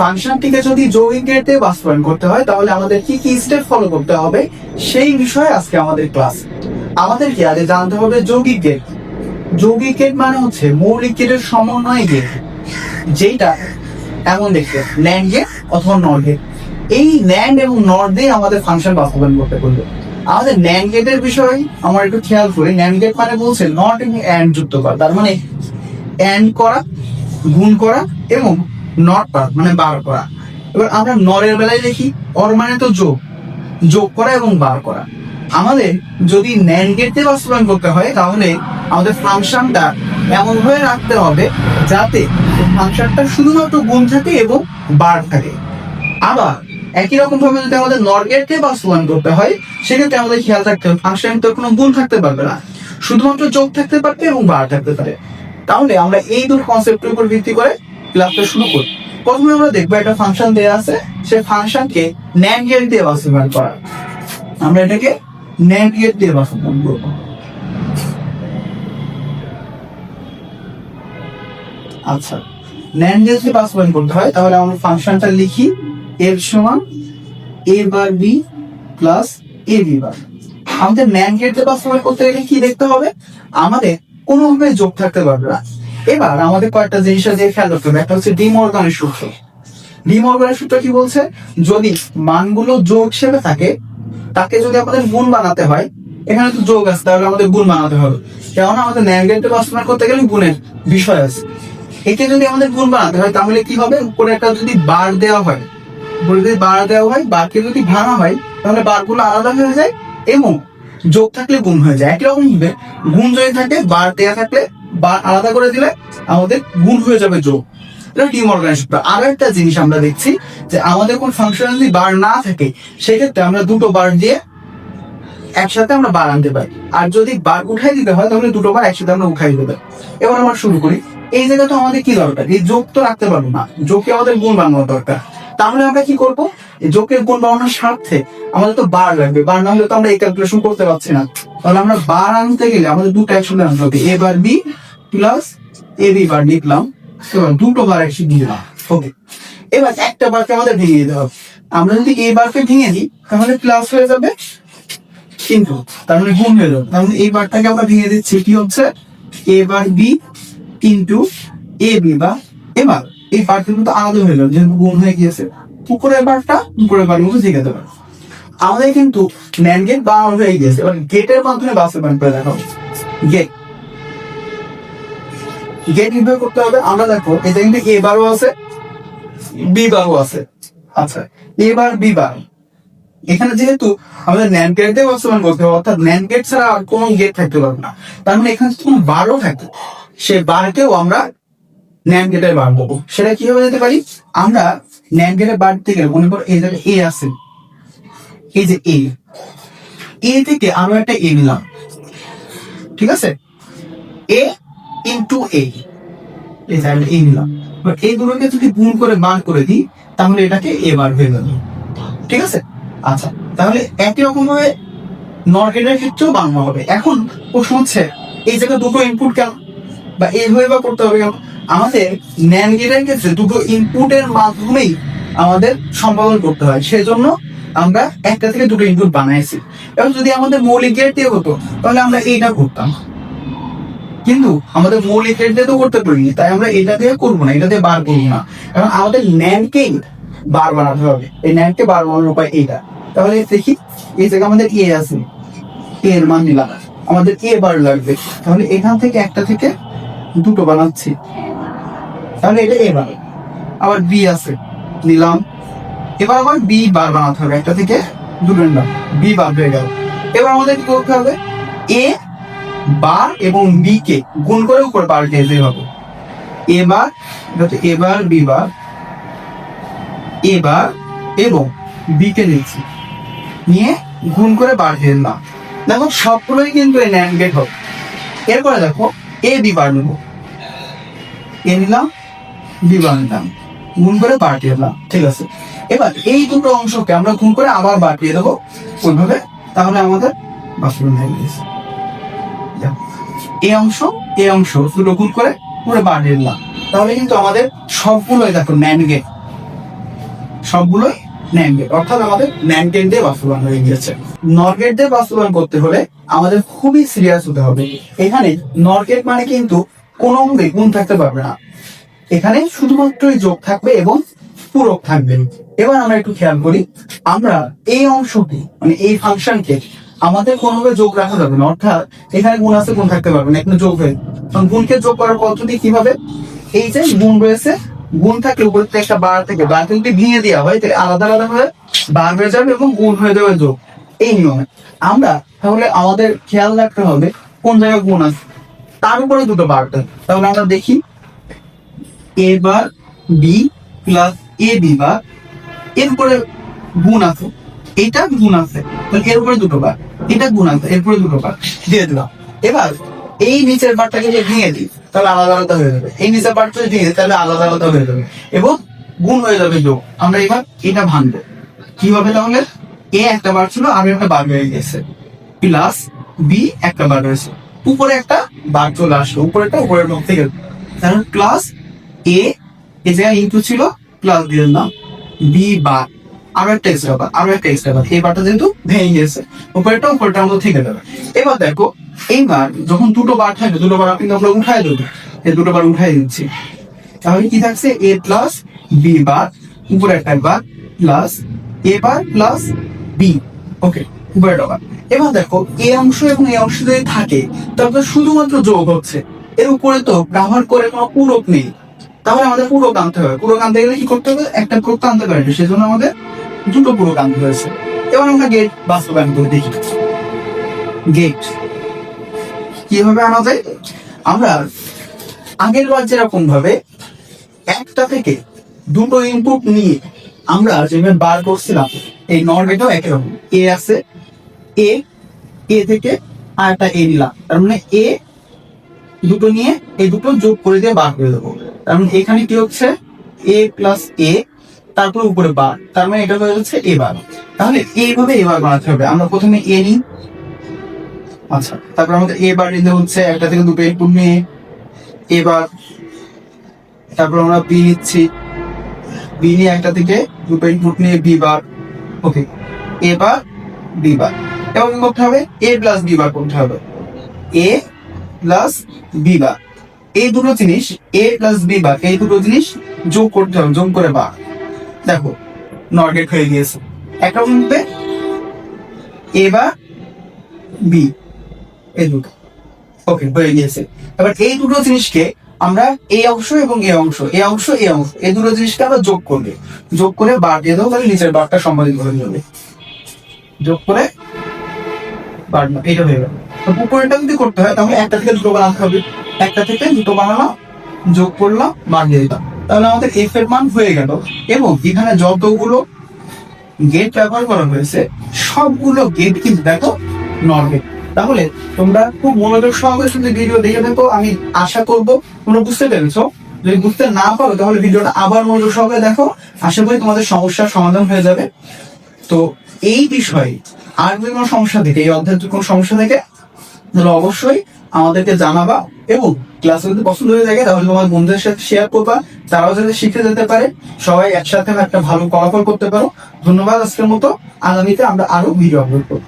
ফাংশনটিকে যদি যৌগিক গেটে বাস্তবায়ন করতে হয়, তাহলে আমাদের কি কি স্টেপ ফলো করতে হবে, সেই বিষয়ে আজকে আমাদের ক্লাস আমাদেরকে আগে জানতে হবে যৌগিক গেট যৌগিক গেট মানে হচ্ছে মৌলিক গেটের সমন্বয় গেট যেটা এমন দেখতে ন্যান্ড গেট অথবা নর গেট এই ন্যান্ড এবং নর দিয়ে আমাদের ফাংশন বাস্তবায়ন করতে বলবে। আমাদের ন্যান্ড গেটের বিষয়ে আমার একটু খেয়াল করি ন্যান্ড গেট মানে বলছে নট এবং অ্যান্ড যুক্ত করা। তার মানে অ্যান্ড করা, গুণ করা এবং নট করা মানে বার করা। এবার আমরা নরের বেলায় দেখি, অর মানে তো যোগ। যোগ করা এবং বার করা। আমাদের যদি ন্যান্ড গেট বাস্তবায়ন করতে হয়, তাহলে আমাদের ফাংশনটা এমন ভাবে রাখতে হবে যাতে ফাংশনটা শুধুমাত্র গুণ থাকে এবং বার থাকে। আবার একই রকম ভাবে যদি আমাদের নর গেট দিয়ে বাস্তবায়ন করতে হয়, সেক্ষেত্রে আমাদের খেয়াল রাখতে হবে ফাংশন তো কোনো গুণ থাকতে পারবে না। শুধুমাত্র যোগ থাকতে পারবে এবং বার থাকতে পারে। তাহলে আমরা এই দুটো কনসেপ্টের উপর ভিত্তি করে ক্লাসটা শুরু করি। প্রথমে আমরা দেখব একটা ফাংশন দেওয়া আছে। সেই ফাংশনকে ন্যান্ড গেট দিয়ে বাস্তবায়ন করা। আমরা এটাকে ন্যান্ড গেট দিয়ে বাস্তবায়ন করব। আচ্ছা ন্যান্ড গেট দিয়ে বাস্তবায়ন করতে হয়, তাহলে আমরা ফাংশনটা লিখি এর সমান A bar B plus A B bar আমাদের ন্যান্ড গেট দিয়ে বাস্তবায়ন করতে গেলে কি দেখতে হবে? আমাদের কোনোভাবে যোগ থাকতে পারবে না। এবার আমাদের কয়েকটা জিনিস আছে, খেয়াল রাখতে হবে। একটা হচ্ছে ডিমর্গানের সূত্র। ডিমর্গানের সূত্র কি বলছে? যদি মানগুলো যোগ হিসেবে থাকে, তাকে যদি আমাদের গুণ বানাতে হয়, এখানে তো যোগ আছে, তাহলে আমাদের গুণ বানাতে হবে। কেননা আমাদের ন্যান্ড বাস্তবায়ন করতে গেলে গুণের বিষয় আছে। একে যদি আমাদের গুণ বানাতে হয়, তাহলে কি হবে? উপরে একটা যদি বার দেওয়া হয়, উপরে যদি বার দেওয়া হয়, বারকে যদি ভাঙা হয়, তাহলে বারগুলো আলাদা হয়ে যায় এবং যোগ থাকলে গুণ হয়ে যায়। একই রকম গুণ যদি থাকে, বার দেওয়া থাকলে আলাদা করে দিলে আমাদের গুণ হয়ে যাবে যোগ। একটা জিনিস আমরা দেখছি যে আমাদের কোন বার না থাকে, সেক্ষেত্রে আমরা দুটো বার দিয়ে একসাথে আমরা বার আনতে পারি। আর যদি বার উঠাই দিতে হয়, তাহলে দুটো বার একসাথে আমরা উঠাই দিতে পারি এবার আমরা শুরু করি। এই তো আমাদের কি দরকার? এই যোগ তো রাখতে পারব না। যোগকে আমাদের গুণ বানানো দরকার। তাহলে আমরা কি করব? যোগের গুণ বানানোর স্বার্থে আমাদের তো বার লাগবে। বার না হলে তো আমরা এই ক্যালকুলেশন করতে পারছি না। তাহলে আমরা বার আনতে গেলে আমাদের দুটো একসাথে আনতে হবে। A bar B plus A B bar লিখলাম। দুটো বার দিয়ে দিলাম। ওকে এবার একটা বারকে আমাদের ভেঙে দিতে হবে। আমরা যদি এ বারকে ভেঙে দিই, তাহলে প্লাস হয়ে যাবে কিন্তু তার মানে গুণ হয়ে যাবে। তার মানে এই বারটাকে আমরা ভেঙে দিচ্ছি, কি হচ্ছে? A bar B into A B বা এবার এই বার কিন্তু আলাদা হয়ে গেল, যেহেতু গুণ হয়ে গিয়েছে। পুকুরের বারটা পুকুরের বার মধ্যে জিজ্ঞাসা দেবে আমাদের কিন্তু ন্যান গেট বা হয়ে গিয়েছে। এবার গেটের মাধ্যমে বাস্তবায়ন করে দেখা গেট গেট কীভাবে করতে হবে। আমরা দেখো এটা কিন্তু এ বারও আছে বি বারও আছে। আচ্ছা এবার বি বার। এখানে যেহেতু আমাদের ন্যান গেট দিয়ে বাস্তবায়ন করতে হবে অর্থাৎ ন্যান গেট ছাড়া আর কোনো গেট থাকতে পারবে না। তার মানে এখানে কোনো বারও থাকে, সে বারকেও আমরা ন্যান গেটের বার পাবো সেটা কীভাবে যেতে পারি? আমরা ন্যান গেটের বার গেলে, মনে করো এই জায়গায় এ আছে। এই যে এ এ থেকে আরও একটা এ নিলাম। ঠিক আছে? এ ইন্টু এই জায়গায় এ নিলাম। এবার এই দুটোকে যদি গুণ করে বার করে দিই, তাহলে এটাকে এ বার হয়ে গেল। ঠিক আছে? আচ্ছা তাহলে একই রকম ভাবে নর্গেটের ক্ষেত্রেও বাংলা হবে। এখন প্রশ্ন হচ্ছে, এই জায়গায় দুটো ইনপুট কেন? বা এইভাবে বা করতে হবে কেন? আমাদের ন্যান গেটের ক্ষেত্রে দুটো ইনপুটের মাধ্যমেই আমাদের সম্পাদন করতে হয়। সেজন্য আমরা একটা থেকে দুটো ইনপুট বানাইছি। এবং যদি আমাদের মৌলিক গেট দিয়ে হতো, তাহলে আমরা এইটা করতাম। কিন্তু আমাদের মূল দিয়ে তো করতে পারিনি, তাই আমরা এটা দিয়ে করব না, এটা দিয়ে বার করব না। কারণ আমাদের ন্যানকেই বার বানাতে হবে, এই ন্যানকে বার বানানোর উপায় এইটা। তাহলে দেখি, এই জায়গায় আমাদের এ আছে এর মান নিলাম। আমাদের এ বার লাগবে, তাহলে এখান থেকে একটা থেকে দুটো বানাচ্ছি। তাহলে এটা এ বার। আবার বি আছে, নিলাম। এবার আবার বি বার বানাতে হবে, একটা থেকে দুটো নিলাম। বি বার হয়ে গেল। এবার আমাদের কি করতে হবে? এ বার এবং বি কে গুণ করে উপরে দিতে হবে এবার এবার বি বার এবার এবং বি কে নিচ্ছি নিয়ে গুণ করে দিয়ে দিলাম। দেখো, সবগুলোই কিন্তু এই ন্যান্ড গেট হবে। এরপরে দেখো এ বি বার নেব। এ নিলাম বি বার নিলাম। গুণ করে বার দিয়ে দিলাম। ঠিক আছে? এবার এই দুটো অংশকে আমরা গুণ করে আবার বার দিয়ে দেবো। ওইভাবে তাহলে আমাদের বাস্তবায়ন হয়ে গেছে। এই অংশ এই অংশ, দুটো গুণ করে পুরো বার দিলাম তাহলে কিন্তু আমাদের সবগুলোই দেখো ন্যান্ড গেট সবগুলোই ন্যান্ড গেট অর্থাৎ আমাদের ন্যান্ড গেট দিয়ে বাস্তবায়ন হয়ে গিয়েছে। নর গেট দিয়ে বাস্তবায়ন করতে হলে আমাদের খুবই সিরিয়াস হতে হবে। এখানে নর গেট মানে কিন্তু কোনো অঙ্গে গুণ থাকতে পারবে না। এখানে শুধুমাত্রই যোগ থাকবে এবং পূরক থাকবে। এবার আমরা একটু খেয়াল করি, আমরা এই অংশটি মানে এই ফাংশনকে আমাদের কোনোভাবে যোগ রাখা যাবে না। অর্থাৎ এখানে গুণ আছে, গুণ থাকতে পারবে না। এখানে যোগ হয়ে কারণ গুণকে যোগ করার পদ্ধতি কীভাবে? এই যে গুণ রয়েছে, গুণ থাকলে উপরে একটা বার থেকে বার যদি ভেঙে দেওয়া হয়, তাহলে আলাদা আলাদা হয়ে বার হয়ে যাবে এবং গুণ হয়ে যাবে যোগ। এই নিয়মে। আমরা তাহলে আমাদের খেয়াল রাখতে হবে কোন জায়গায় গুণ আছে। তার উপরে দুটো বার। তাহলে আমরা দেখি। A bar B plus A B bar এর উপরে গুণ আছে। এটা গুণ আছে। তাহলে এর উপরে দুটো বার এটা গুণ আছে এরপরে দুটো বার দিয়ে দিলাম। এবার এই নিচের বারটাকে যে ভেঙে দিই, তাহলে আলাদা আলাদা হয়ে যাবে। এই নিচের বারটা যদি ভেঙে তাহলে আলাদা আলাদা হয়ে যাবে। এবং গুণ হয়ে যাবে যোগ। আমরা এবার এটা ভাঙবো। কি হবে তাহলে? এ একটা বার ছিল, আর একটা বার হয়ে গেছে। প্লাস বি একটা বার হয়েছে। উপরে একটা বার চলে আসলো। উপরেটা উপরের মধ্যে থেকে। তাহলে প্লাস এ এই জায়গায় ইনটু ছিল প্লাস দিয়ে দিলাম। বি বার আরও একটা এক্সট্রা আরও একটা এক্সট্রা এই বারটা যেহেতু ভেঙে গেছে মধ্যে থেকে যাবে। এবার দেখো, এইবার যখন দুটো বার থাকবে, দুটো বার আমরা দেবো। এই দুটো বার উঠাই দিচ্ছি। তাহলে কি থাকছে? এ প্লাস বি বার, উপরে একটা bar plus A bar plus B okay উপরে এবার দেখো এই অংশ এবং এই অংশ যদি থাকে, তাহলে শুধুমাত্র যোগ হচ্ছে। এর উপরে তো ব্যবহার করে কোনো পূরক নেই। তাহলে আমাদের পূরক আনতে হবে। পূরক আনতে গেলে কি করতে হবে? একটা পূরক তো আনতে পারি সেজন্য আমাদের দুটো পূরক আনতে হয়েছে এবার আমরা গেট বাস্তবায়ন করে দেখি। গেট কীভাবে আনা যায়? আমরা আগের বার যেরকম ভাবে একটা থেকে দুটো ইনপুট নিয়ে আমরা যেভাবে বার করছিলাম, এই নর গেটও একই রকম। এ আছে এ এ থেকে আর একটা এ নিলাম। তার মানে এ দুটো নিয়ে এই দুটো যোগ করে দিয়ে বার করে দেবো। তার মানে এখানে কি হচ্ছে? এ প্লাস এ তারপর উপরে বার তার মানে এটা হয়ে যাচ্ছে এ বার। তাহলে এইভাবে এবার বানাতে হবে। আমরা প্রথমে এ নিই। আচ্ছা তারপর আমাদের এ বার নিতে হচ্ছে, একটা থেকে দুটো ইনপুট নিয়ে এবার তারপর আমরা বি নিচ্ছি। বি নিয়ে একটা থেকে দুটো ইনপুট নিয়ে বি বার। ওকে এবার বি বার। এবং করতে হবে? এ প্লাস বি বার করতে হবে। A plus B bar. এই দুটো জিনিস এ প্লাস বি বার, এই দুটো জিনিস যোগ করতে হবে, যোগ করে বার দেখো নর্গেট হয়ে গিয়েছে। মধ্যে এ বা বি এই দুটো। ওকে হয়ে গিয়েছে। এবার এই দুটো জিনিসকে আমরা এই অংশ এবং এই অংশ এই অংশ এই অংশ, এই দুটো জিনিসকে আমরা যোগ করবে। যোগ করে বার দিয়ে দেবো, তাহলে নিচের বারটা সম্পাদিত হয়ে যাবে। যোগ করে বার এটা হয়ে গেল। উপরেটা যদি করতে হয়, তাহলে একটা থেকে দুটো বানাতে হবে। একটা থেকে দুটো বানালাম, যোগ করলাম, বার দিয়ে দিলাম। তাহলে আমাদের এফ এর মান হয়ে গেল এবং এখানে যতগুলো গেট ব্যবহার করা হয়েছে, সবগুলো গেট কিন্তু দেখো নর্গেট তাহলে তোমরা খুব মনোযোগ সহকারে শুধু ভিডিও দেখে দেখো, আমি আশা করব তোমরা বুঝতে পেরেছ। যদি বুঝতে না পারো, তাহলে ভিডিওটা আবার মনোযোগ সহকারে দেখো। আশা করি তোমাদের সমস্যার সমাধান হয়ে যাবে। তো এই বিষয়ে আর যদি কোনো সমস্যা থেকে, এই অধ্যায়ের কোনো সমস্যা থেকে, তাহলে অবশ্যই আমাদেরকে জানাবা এবং ক্লাস যদি পছন্দ হয়ে থাকে, তাহলে তোমার বন্ধুদের সাথে শেয়ার করবা, তারাও যাতে শিখে যেতে পারে। সবাই একসাথে একটা ভালো ফলাফল করতে পারো। ধন্যবাদ আজকের মতো। আগামীতে আমরা আরও ভিডিও আপলোড করব।